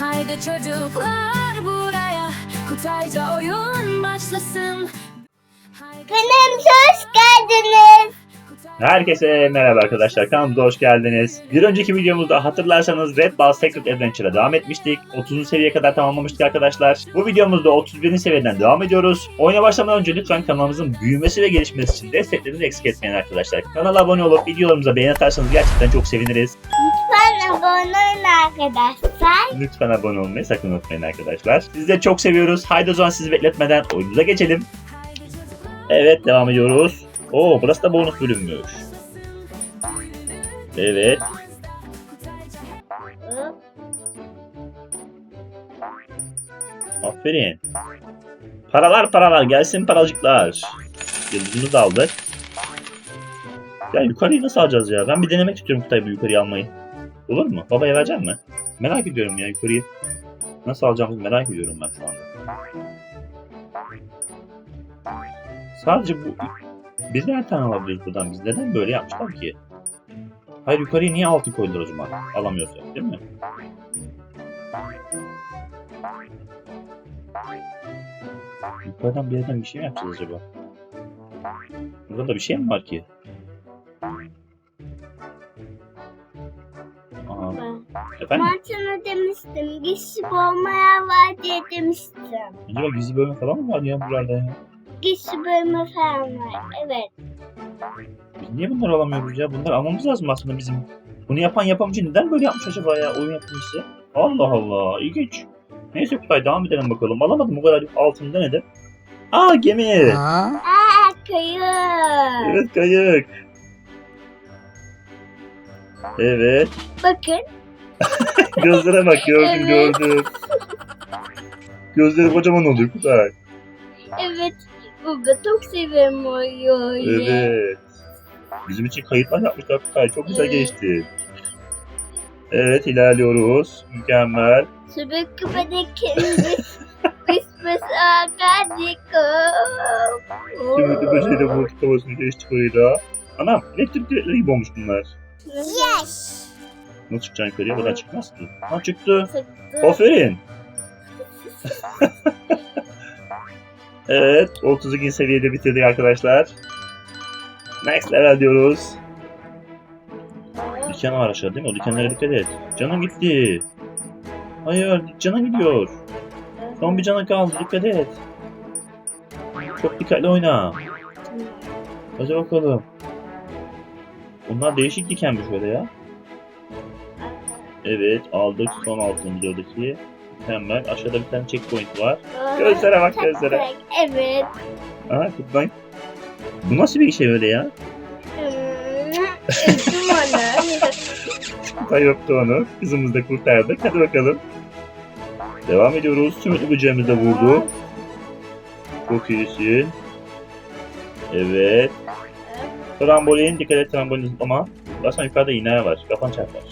Haydi çocuklar buraya Kutayca oyun başlasın Kanalımıza hoş geldiniz. Herkese merhaba arkadaşlar kanalımıza hoş geldiniz. Bir önceki videomuzda hatırlarsanız Red Ball Secret Adventure'a devam etmiştik. 30. seviyeye kadar tamamlamıştık arkadaşlar. Bu videomuzda 31. seviyeden devam ediyoruz. Oyuna başlamadan önce lütfen kanalımızın büyümesi ve gelişmesi için desteklerinizi eksik etmeyin arkadaşlar. Kanala abone olup videolarımıza beğeni atarsanız gerçekten çok seviniriz. Abone olun arkadaşlar. Lütfen abone olmayı sakın unutmayın arkadaşlar. Sizleri çok seviyoruz. Haydi o zaman sizi bekletmeden oyunumuza geçelim. Evet devam ediyoruz. Oo burası da bonus bölünmüş. Evet. Aferin. Paralar paralar gelsin paracıklar. Yıldızımızı da aldık. Ya yukarıyı nasıl alacağız ya? Ben bir denemek istiyorum Kutay bu yukarıyı almayı. Olur mu? Babaya verecek mi? Merak ediyorum ya yukarıyı. Nasıl alacağımızı merak ediyorum ben şu anda. Sadece bu... Biz nereden alabiliyoruz buradan? Biz neden böyle yapmışlar ki? Hayır yukarıya niye altı koydular o zaman? Alamıyorsak değil mi? Yukarıdan bir yerden bir şey mi yapacağız acaba? Burada da bir şey mi var ki? Aa, ben. efendim? Ben sana demiştim. Gizli olmaya var diye demiştim. Acaba gizli bölme falan mı var ya buralarda ya? Gizli bölme falan var. Evet. Biz niye bunları alamıyoruz ya? Bunları almamız lazım aslında bizim. Bunu yapan yapımcı neden böyle yapmış acaba ya oyun yapımcısı? Allah Allah ilginç. Neyse Kutay devam edelim bakalım. Alamadım o kadar altın denedim. Aa gemi. Aa kayıp. Evet kayık. Evet. Bakın. Gözlere bak gördüm Evet. gördüm. Gözleri kocaman oluyor Kutay. Evet. Baba çok seviyorum o. Evet. Bizim için kayıtlar yapmışlar Kutay. Çok güzel Evet. geçti. Evet ilerliyoruz. Mükemmel. Sürekli bedekendi. Christmas agadiko. Şimdi de böceğiyle vurduk kafasını geçtik orayla. Anam elektrik diretleri gibi olmuş bunlar. Yes. Nasıl çıkacaksın yukarıya? Buradan çıkmaz ki. Ha çıktı. Sıktı. Aferin. evet 32. seviyede bitirdik arkadaşlar. Next level diyoruz. Diken var aşağıda değil mi? O dikenlere dikkat et. Canın gitti. Hayır canın gidiyor. Son bir canın kaldı dikkat et. Çok dikkatli oyna. Hadi bakalım. Bunlar değişik dikenmiş böyle ya. Evet aldık son altın oradaki. Mükemmel. Aşağıda bir tane checkpoint var. Gözlere bak, gözlere. Evet. Aha kutlan. Bu nasıl bir şey öyle ya? Hmm, Üzüm onu. Kutay yoktu onu. Kızımızı da kurtardık. Hadi bakalım. Devam ediyoruz. Sümüklü böceğimiz de vurdu. Çok iyisin. Evet. Trambolin. Dikkat et trambolin zıplama. Baksana yukarıda iğne var. Kafan çarpar.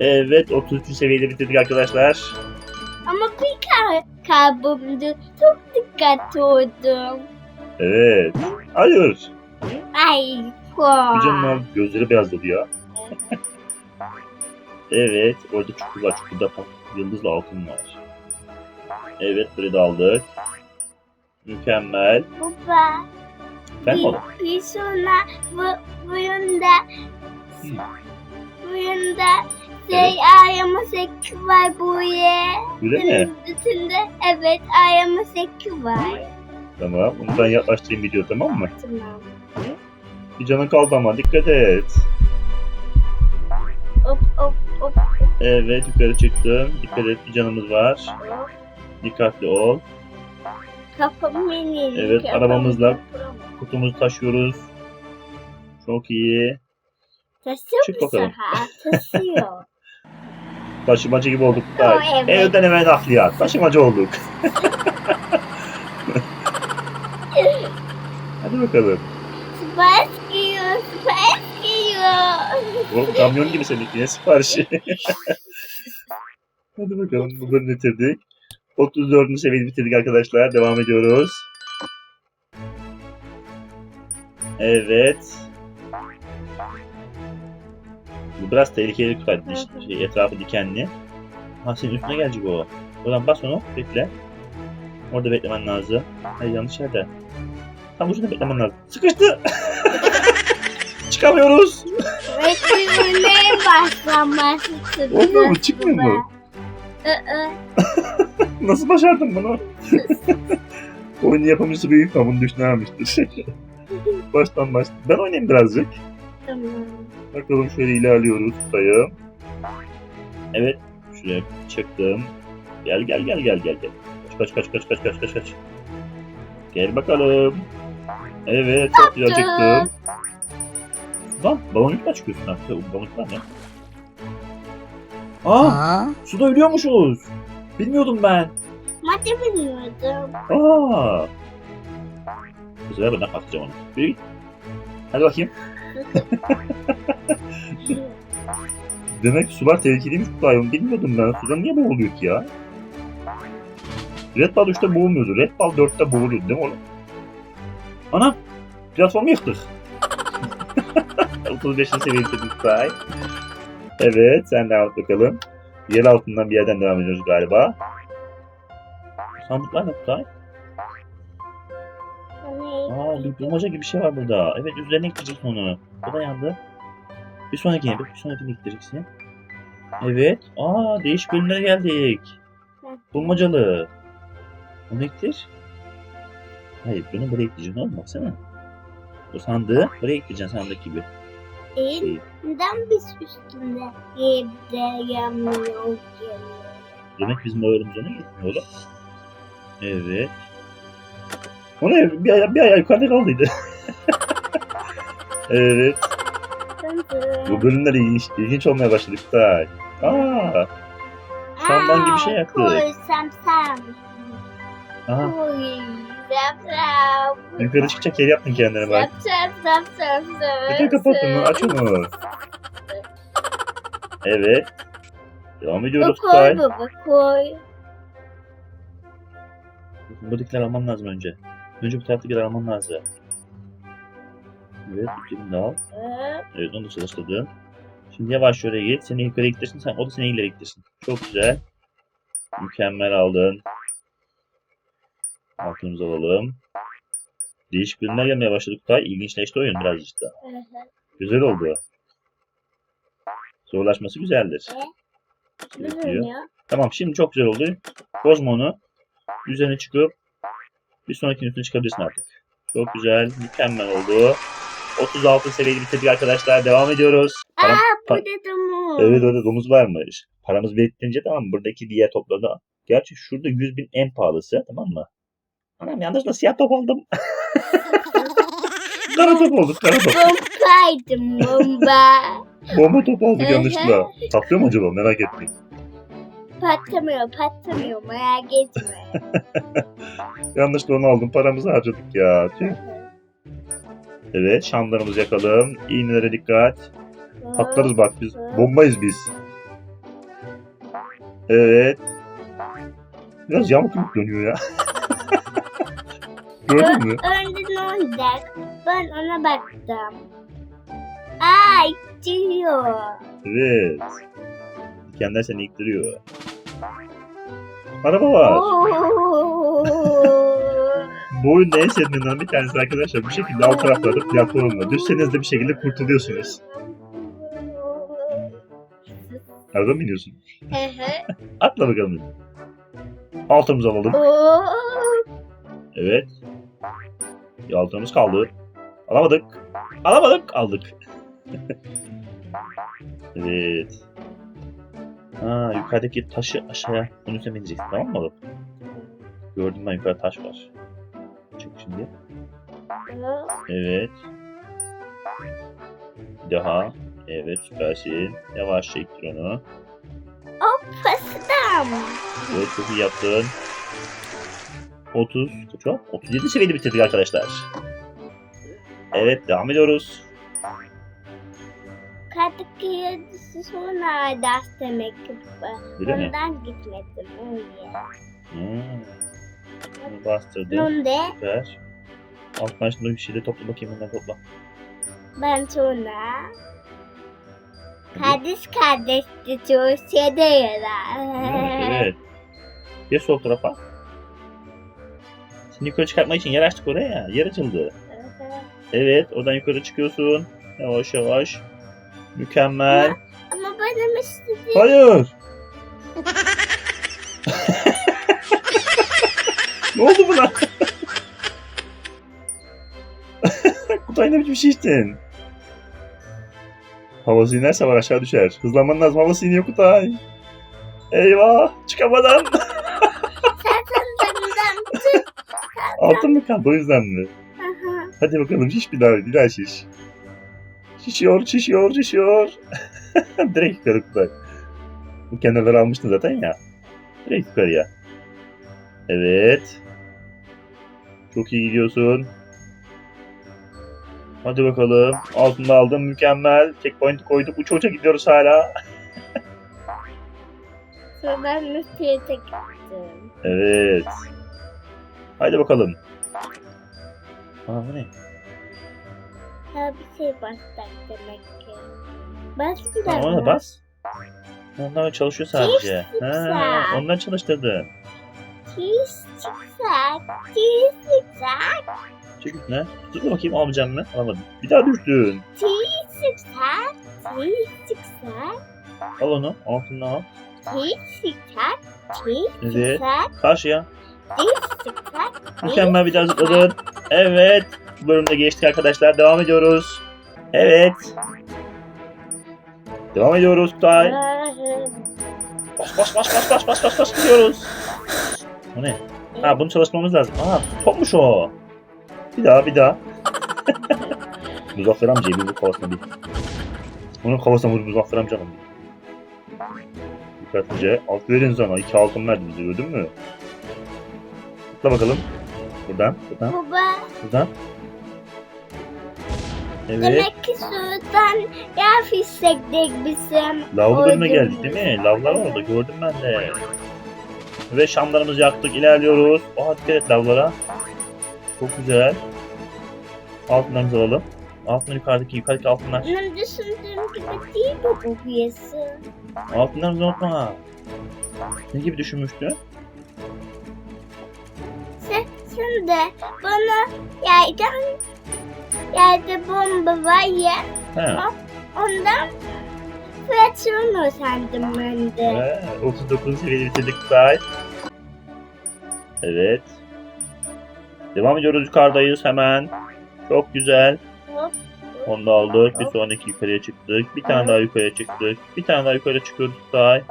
Evet 33. seviyede bitirdik arkadaşlar. Ama bir kar kaybımdı. Çok dikkatli oldum. Evet. Hayır. Ay. Var. Gözleri beyazladı ya. evet. Orada çukur var. Çukurda yıldızla altın var. Evet. Burayı da aldık. Mükemmel. Baba. Oğlum? Bir, bir sonra bu, bu yönde Hmm. bu yönde şey ayağıma seki var buraya. Öyle mi? Üstünde evet ayağıma seki var. Tamam. Onu ben yaklaştırayım video tamam mı? Tamam. Bir canın kaldı ama dikkat et. Hop hop hop. Evet yukarı çıktım. Dikkat et bir canımız var. Dikkatli ol. Kafam benim. Evet, kafam, arabamızla. Kutumuzu taşıyoruz. Çok iyi. Taşıyor Çık bakalım. Taşıyor. Taşımacı gibi olduk. O, evet. Evden eve nakliyat. Taşımacı olduk. Hadi bakalım. Sipariş geliyor. Sipariş geliyor. Oğlum kamyon gibi seninki ne siparişi? Hadi bakalım bu bölümü bitirdik. 34. seviyeyi bitirdik arkadaşlar. Devam ediyoruz. Evet. Bu biraz tehlikeli tutar. Şey, etrafı dikenli. Ha senin üstüne gelecek o. Oradan bas onu. Bekle. Orada beklemen lazım. Hayır yanlış yerde. Tam ucunda beklemen lazım. Sıkıştı. Çıkamıyoruz. Resimine başlaması Olmuyor mu? Çıkmıyor mu? Iı, Nasıl başardın bunu? Oyun yapımcısı büyük ama bunu düşünememiştir. Baştan baş. Ben oynayayım birazcık. Tamam. Bakalım şöyle ilerliyoruz dayım. Evet. Şuraya çıktım. Gel gel gel gel gel gel. Kaç kaç kaç kaç kaç kaç kaç. Gel bakalım. Evet çok güzel çıktım. Lan baloncukla çıkıyorsun artık. Baloncuklar ne? Aa suda ölüyormuşuz. Bilmiyordum ben. Madde bilmiyordum. Aa. Bu sefer ben atacağım onu. Yürü git. Hadi bakayım. Demek sular tehlikeliymiş hayvan. Bilmiyordum ben. Suda niye boğuluyor ki ya? Red Ball 3'te boğulmuyordu. Red Ball 4'te boğuluyordu değil mi oğlum? Ana! Platformu yıktık. 35. seviyede say. Evet sen devam et bakalım. Yer altından bir yerden devam ediyoruz galiba. Sandıklar ne Kutay? Aa bir bulmaca gibi bir şey var burada. Evet üzerine ekleyeceksin onu. O da yandı. Bir sonrakine bir, bir sonrakine ekleyeceksin. Evet. Aa değişik bölümlere geldik. Bulmacalı. O nedir? Hayır bunu buraya ekleyeceksin oğlum baksana. Bu sandığı buraya ekleyeceksin sandık gibi. Değil. Neden biz üstünde evde yanmıyor Demek bizim ağırımız ona yetmiyor oğlum. Evet. O ne? Bir ayağı, bir ayağı yukarıda kaldıydı. evet. Bu bölümler ilginç, ilginç olmaya başladı Kutay. Aa, Şamdan gibi şey yaktı. Koy sam sam. aha. Koy. Yukarı çıkacak yer yaptın kendine bak. Neden kapattın mı? Aç onu. Evet. Devam ediyoruz Koy Kutay. baba koy. Buradakileri almam lazım önce. Önce bu taraftakileri almam lazım. Evet, iplerini de al. Evet, onu da çalıştırdım. Şimdi yavaş oraya git. Seni yukarı gittirsin, sen o da seni ileri gittirsin. Çok güzel. Mükemmel aldın. Altınımızı alalım. Değişik bölümler gelmeye başladı Kutay. İlginçleşti oyun biraz işte. Güzel oldu. Zorlaşması güzeldir. Yapıyor. dönüyor? Tamam şimdi çok güzel oldu. Bozma onu. Üzerine çıkıp bir sonraki üstüne çıkabilirsin artık. Çok güzel. Mükemmel oldu. 36 seviyeyi bitirdik arkadaşlar. Devam ediyoruz. Param- Bu pa- da domuz. evet orada domuz varmış. Paramız biriktirince tamam? Buradaki diğer topları da. Gerçi şurada 100 bin en pahalısı. Tamam mı? Anam yanlışlıkla siyah top aldım. kara top olduk. Kara top. Bombaydım bomba. Bomba top aldık yanlışlıkla. Saplıyor mu acaba? Merak ettim. patlamıyor patlamıyor merak etme. Yanlışlıkla onu aldım. Paramızı harcadık ya. Tüh. Evet şamlarımızı yakalım. İğnelere dikkat. Patlarız bak biz. Bombayız biz. Evet. Biraz yamuk yumuk dönüyor ya. Gördün mü? Önce ne olacak? Ben ona baktım. Aa ittiriyor. Evet. Dikenler seni iktiriyor. Araba var. Bu oyunda en sevdiğimden bir tanesi arkadaşlar. Bu şekilde alt taraflarda platformla. Düşseniz de bir şekilde kurtuluyorsunuz. Arada mı iniyorsun? Hı hı. Atla bakalım. Altımızı alalım. Evet. Bir altımız kaldı. Alamadık. Alamadık. Aldık. evet. Ha, yukarıdaki taşı aşağıya onun üstüne bineceksin tamam mı oğlum? Gördüm ben yukarıda taş var. Çık şimdi. Evet. Daha. Evet süpersin. Yavaşça ittir onu. Pastam. Evet çok iyi yaptın. 30, kaç o? 37 seviyede bitirdik arkadaşlar. Evet devam ediyoruz. Kadıköy sonra ders demek ki. Öyle mi? Ondan gitmedim. Öyle. Hmm. Bunu bastırdım. Nonde Süper. Alttan şimdi bir şeyle topla bakayım onları topla. ben sonra Hadi. kardeş kardeşti çok seviyorlar. Geç sol tarafa. Yukarı çıkartmak için yer açtık oraya ya. Yer açıldı. Evet oradan yukarı çıkıyorsun. Yavaş yavaş. Mükemmel. Ama benim istediğim Hayır. ne oldu buna? Kutay ne biçim şey içtin? Havası inerse var aşağı düşer. Hızlanman lazım havası iniyor Kutay. Eyvah çıkamadan. Altın mı kaldı o yüzden mi? Aha. Hadi bakalım şiş bir daha bir daha şiş. Şişiyor şişiyor şişiyor. Direkt yukarı Kutay. Bu kenarları almıştın zaten ya. Direkt yukarıya. Evet. Çok iyi gidiyorsun. Hadi bakalım. Altında aldım. Mükemmel. Checkpoint koyduk. Uça uça gidiyoruz hala. Sonra ben müftüye gittim. Evet. Hadi bakalım. Aa bu ne? Ha bir şey bastak demek ki. Bas bir Tamam ona da bas. Onlar çalışıyor sadece. Ha, onlar çalıştırdı. Cheese çıksak. Cheese çıksak. Çekil ne? Dur bakayım almayacağım mı? Alamadım. Bir daha düştün. Cheese çıksak. Cheese çıksak. Al onu. Altını al. Cheese çıksak. Cheese Evet. çıksak. Karşıya. Mükemmel bir daha zıpladın. Evet. Bölümde geçtik arkadaşlar. Devam ediyoruz. Evet. Devam ediyoruz Kutay. Bas bas bas bas bas bas bas bas gidiyoruz. O ne? Ha bunu çalışmamız lazım. Aa topmuş o. Bir daha bir daha. Muzaffer amcayı bir bu kafasına bir. Onun kafasına vur Muzaffer amcanın. Dikkatlice. Alt verin sana. İki altın verdi bize gördün mü? Atla bakalım. Buradan, buradan, Baba buradan. Evet. demek ki sudan yer fişektik bizim. Orada geldik değil mi? Lavlar orada gördüm ben de. Ve şamlarımızı yaktık ilerliyoruz. Aa dikkat et lavlara. Çok güzel. Altınlarımızı alalım. Altınlar yukarıdaki yukarıdaki altınlar. Benim düşündüğüm gibi değil bu bu piyasa. Altınlarımızı unutma. Ne gibi düşünmüştü? De bana yerden yerde bomba var ya He. ondan fırçalama sandım ben de. He, 39 seviyede bitirdik say. Evet. Devam ediyoruz yukarıdayız hemen. Çok güzel. Hop. Onu da aldık. Bir sonraki yukarıya çıktık. Bir tane daha yukarıya çıktık. Bir tane daha yukarı çıkıyoruz say.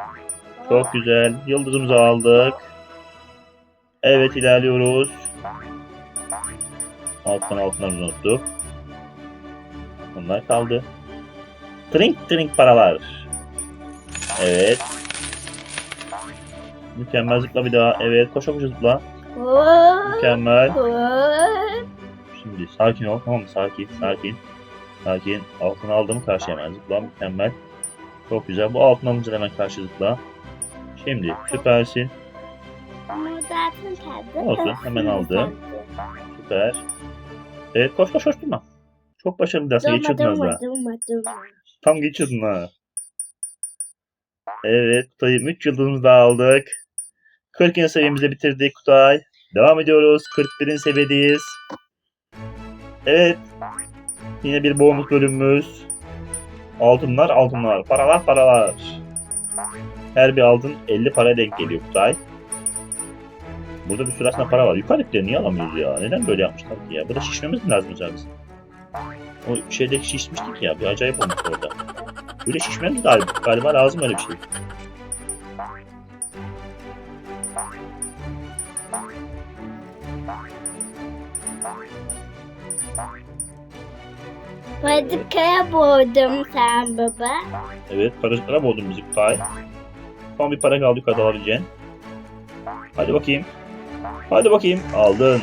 Çok güzel. Yıldızımızı aldık. Evet ilerliyoruz. Alttan altınlarımızı unuttuk. Bunlar kaldı. Trink trink paralar. Evet. Mükemmel zıpla bir daha. Evet koşa koşa zıpla. Mükemmel. Şimdi sakin ol tamam mı? Sakin sakin. Sakin. Altını aldım karşı hemen zıpla. Mükemmel. Çok güzel. Bu altın alınca hemen karşı zıpla. Şimdi süpersin. Kaldı. Olsun, hemen aldım. Süper. Evet koş koş koş durma. Çok başarılı dersin. Durma Geçiyordun az durma daha. durma durma. Tam geçiyordun ha. Evet Kutay'ım 3 yıldızımızı da aldık. 40. seviyemizi bitirdik Kutay. Devam ediyoruz. 41. seviyedeyiz. Evet. Yine bir bonus bölümümüz. Altınlar altınlar. Paralar paralar. Her bir altın 50 para denk geliyor Kutay. Burada bir sürü aslında para var. Yukarıdakileri niye alamıyoruz ya? Neden böyle yapmışlar ki ya? Burada şişmemiz mi lazım hocam? O şeyde şişmiştik ya. Bir acayip olmuş orada. Böyle şişmemiz galiba, galiba lazım öyle bir şey. Patikaya boğdum sen baba. Evet paracıklara boğdun bizi Kutay. Son bir para kaldı yukarıda alabileceğin. Hadi bakayım. Hadi bakayım. Aldın.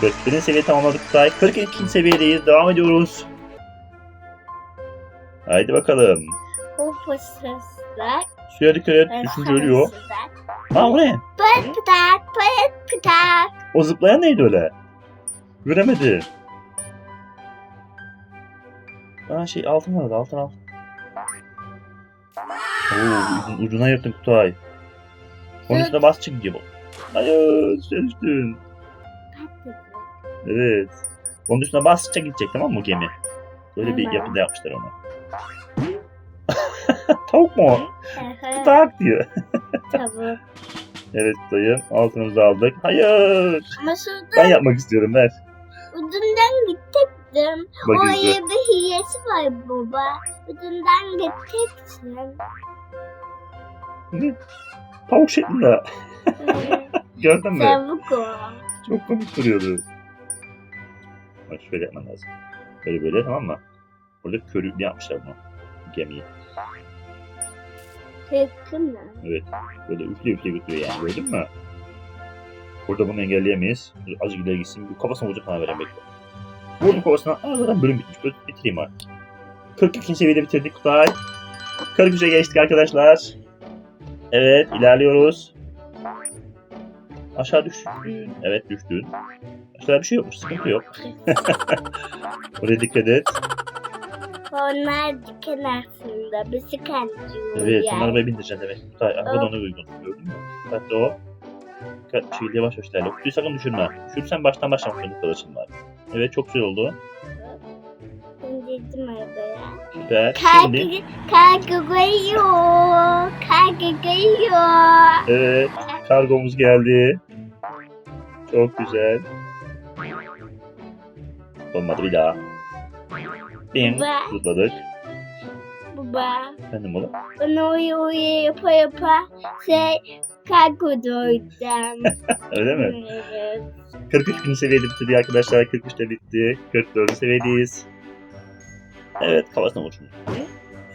41. seviye tamamladık Kutay. 42. seviyedeyiz. Devam ediyoruz. Haydi bakalım. Suya dikkat et. Düşünce ölüyor. Ha o ne? Pıt pıtak pıt pıtak. O zıplayan neydi öyle? Göremedi. Aa şey altın vardı altın al. Oo ucun- ucuna yırttın Kutay. Onun üstüne bas çık bu. Hayır düştün. Evet. Onun üstüne bastıkça gidecek tamam mı gemi? Böyle bir yapıda yapmışlar onu. Tavuk mu o? Diyor. Tavuk. Evet dayım altınımızı aldık. Hayır. Ama şurada Ben yapmak istiyorum ver. ucundan gidecektim. Bak o izle. yerde hiyesi var baba. Ucundan gideceksin. Ne? Tavuk şeklinde. Gördün mü? Çok komik duruyordu. Bak şöyle yapman lazım. Böyle böyle tamam mı? Burada körüklü yapmışlar bunu. Gemiyi. Tıkkın mı? Evet. Böyle üfle üfle götürüyor yani gördün mü? Burada bunu engelleyemeyiz. Azıcık ileri gitsin. Bu kafasına vuracak bana veren bekle. Vurdum kafasına. Aa zaten bölüm bitmiş. Böyle bitireyim artık. 42. seviyede bitirdik Kutay. 43'e geçtik arkadaşlar. Evet ilerliyoruz. Aşağı düştün. Evet düştün. Aşağıda bir şey yokmuş. Sıkıntı yok. Buraya dikkat et. Onlar diken aslında. Kandırıyor Evet, yani. bunları arabaya bindireceksin demek. Kutay, araba da ona uygun. Gördün mü? Dikkatli o. Dikkat, şey yavaş yavaş ilerle. Kutuyu sakın düşürme. Düşürürsen baştan başlamak zorunda kalırsın var. Evet, çok güzel oldu. İndirdim arabaya. Süper. Şimdi, Karga, karga geliyor. Karga geliyor. evet, kargomuz geldi. Çok güzel. Olmadı bir daha. Bing, zıpladık. Baba. Efendim oğlum. Bana uyu uyu yapa yapa. Şey kargo doydum. Öyle mi? evet. 43 bin seviyede bitirdi arkadaşlar. 43'te bitti. 44. seviyedeyiz. Evet, kafasına vur şunu.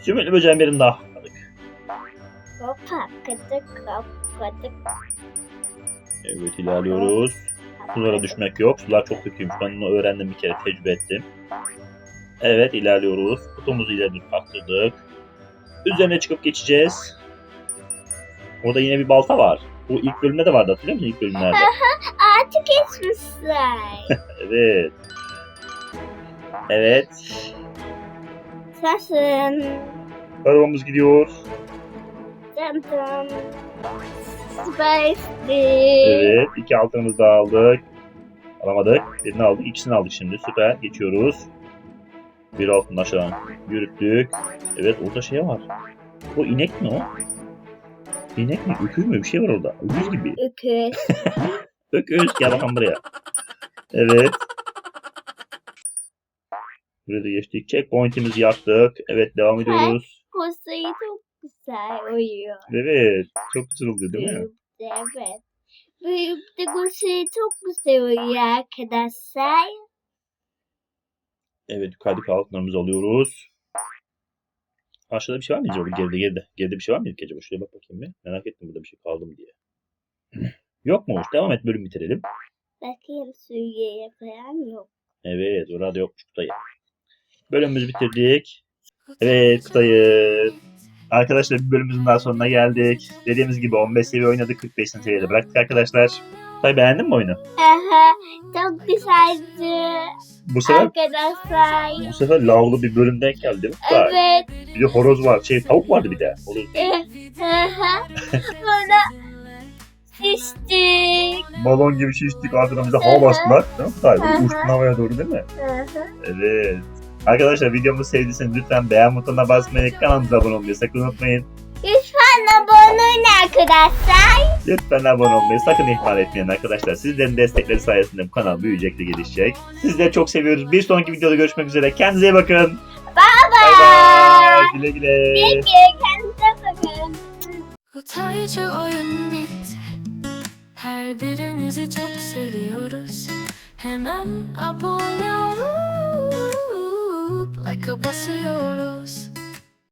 Sümüklü böceğin birini daha. aldık. Hoppa kapadık. Evet ilerliyoruz. Sulara düşmek yok. Sular çok kötüymüş. Ben onu öğrendim bir kere. Tecrübe ettim. Evet ilerliyoruz. Kutumuzu ileri kaptırdık. Üzerine çıkıp geçeceğiz. Orada yine bir balta var. Bu ilk bölümde de vardı hatırlıyor musun ilk bölümlerde? Artık geçmişler. Evet. Evet. Sasın. Arabamız gidiyor. Tantam. Spicy. Evet. iki altınımızı da aldık. Alamadık. Birini aldık. İkisini aldık şimdi. Süper. Geçiyoruz. Bir altın aşağı yürüttük. Evet orada şey var. O inek mi o? İnek mi? Öküz mü? Bir şey var orada. Öküz gibi. Öküz. Öküz. Gel bakalım buraya. Evet. Burada geçtik. Checkpoint'imizi yaptık. Evet devam ediyoruz. Kusayı çok güzel uyuyor. Evet. Çok güzel oldu değil mi? Evet. Büyükte kusayı çok güzel uyuyor arkadaşlar. Evet yukarıdaki altınlarımızı alıyoruz. Aşağıda bir şey var mı acaba? Geride geride. Geride bir şey var mıydı ki acaba? Şuraya bak bakayım bir. Merak ettim burada bir şey kaldı mı diye. Yok mu? Devam et bölüm bitirelim. Bakayım suyu yapan yok. Evet orada yokmuş Kutayı. Bölümümüzü bitirdik. Evet Kutayı. Arkadaşlar bir bölümümüzün daha sonuna geldik. Dediğimiz gibi 15 seviye oynadık. 45 seviyede bıraktık arkadaşlar. Kutay beğendin mi oyunu? Aha, çok güzeldi Bu sefer arkadaşlar. bu sefer lavlı bir bölüm denk geldi mi? Evet. Bir de horoz var. Şey tavuk vardı bir de. Horoz. Aha. Sonra şiştik. balon gibi şiştik arkadan bize hava bastılar. Değil mi hı. Uçtun havaya doğru değil mi? Evet. Arkadaşlar videomuzu sevdiyseniz lütfen beğen butonuna basmayı, kanalımıza abone olmayı sakın unutmayın. Lütfen abone olun arkadaşlar. Lütfen abone olmayı sakın ihmal etmeyin arkadaşlar. Sizlerin destekleri sayesinde bu kanal büyüyecek ve gelişecek. Sizleri çok seviyoruz. Bir sonraki videoda görüşmek üzere. Kendinize iyi bakın. Bye Bay bye. bay. Güle güle. Peki kendinize bakın. Kutaycı oyun bitti Her birinizi çok seviyoruz Hemen abone like a buster rose.